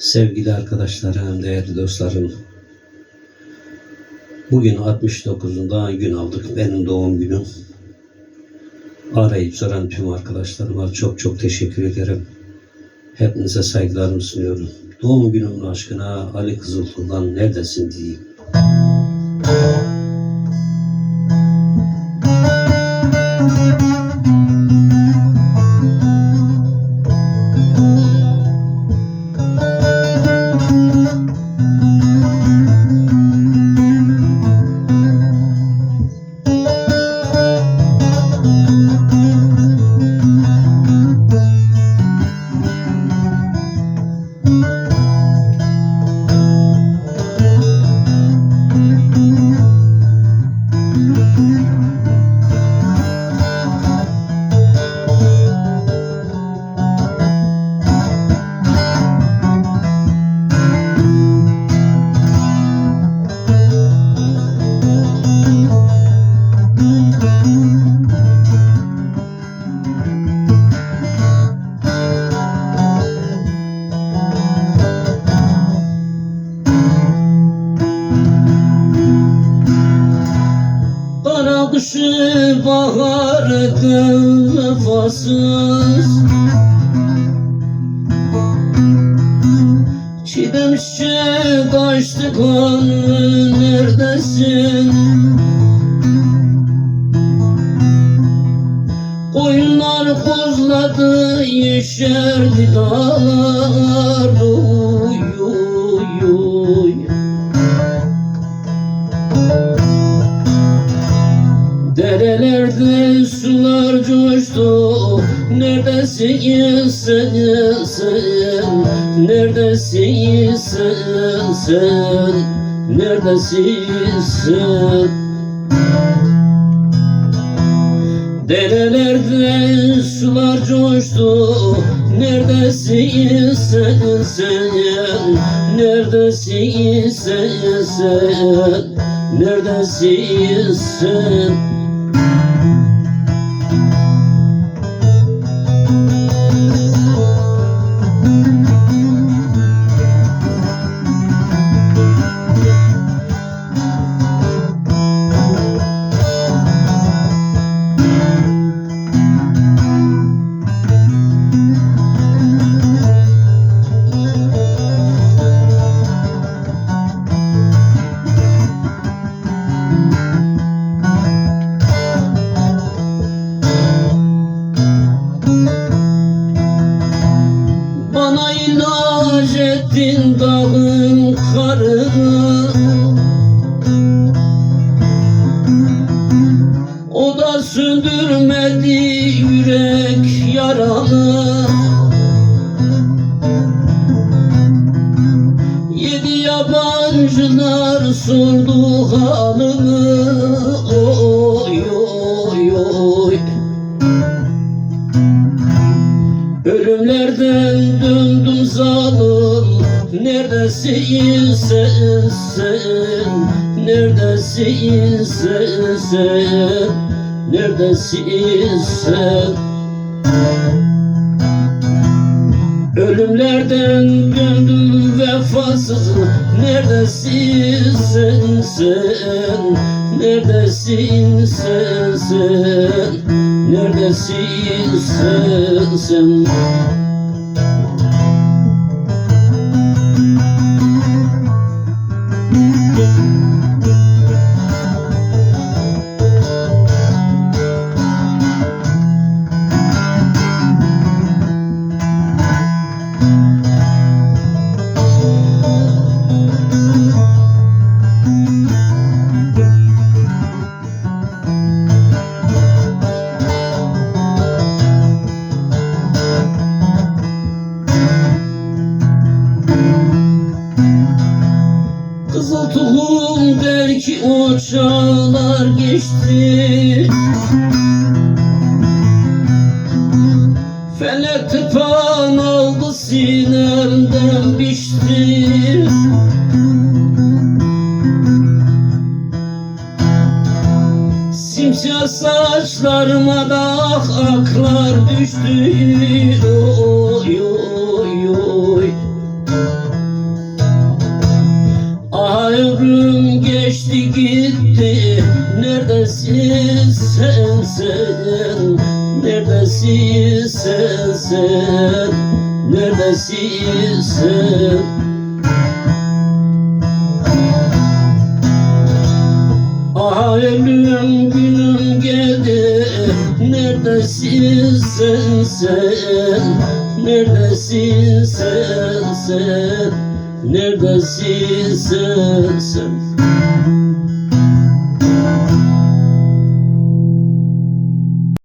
Sevgili arkadaşlarım, değerli dostlarım. Bugün 69'unda gün aldık. Benim doğum günüm. Arayıp soran tüm arkadaşlarıma çok çok teşekkür ederim. Hepinize saygılarımı sunuyorum. Doğum günümün aşkına Ali Kızıltuğ'dan neredesin diyeyim. Kışı bahardım vefasız Çiğdem çiçek açtı kanlı neredesin? Koyunlar kozladı yeşerdi dağlar sular coştu Neredesin sen sen? Neredesin sen sen? Neredesin sen? Derelerde sular coştu. Neredesin sen sen? Neredesin sen sen? Neredesin sen ettin dağın karını? O da söndürmedi yürek yaramı. Yedi yabancılar sordu halımı Neredesin sen sen Neredesin sen sen Neredesin sen Ölümlerden döndüm vefasız. Neredesin sen sen Neredesin sen sen Neredesin sen sen çağlar geçti. Felek tıpan aldı sinemden biçti. Simsiyah saçlarıma da ak aklar düştü sen Neredesin? Sen sen Neredesin? Sen Ah ölüm günüm geldi. Neredesin sen? Sen Neredesin sen? Sen Neredesin sen sen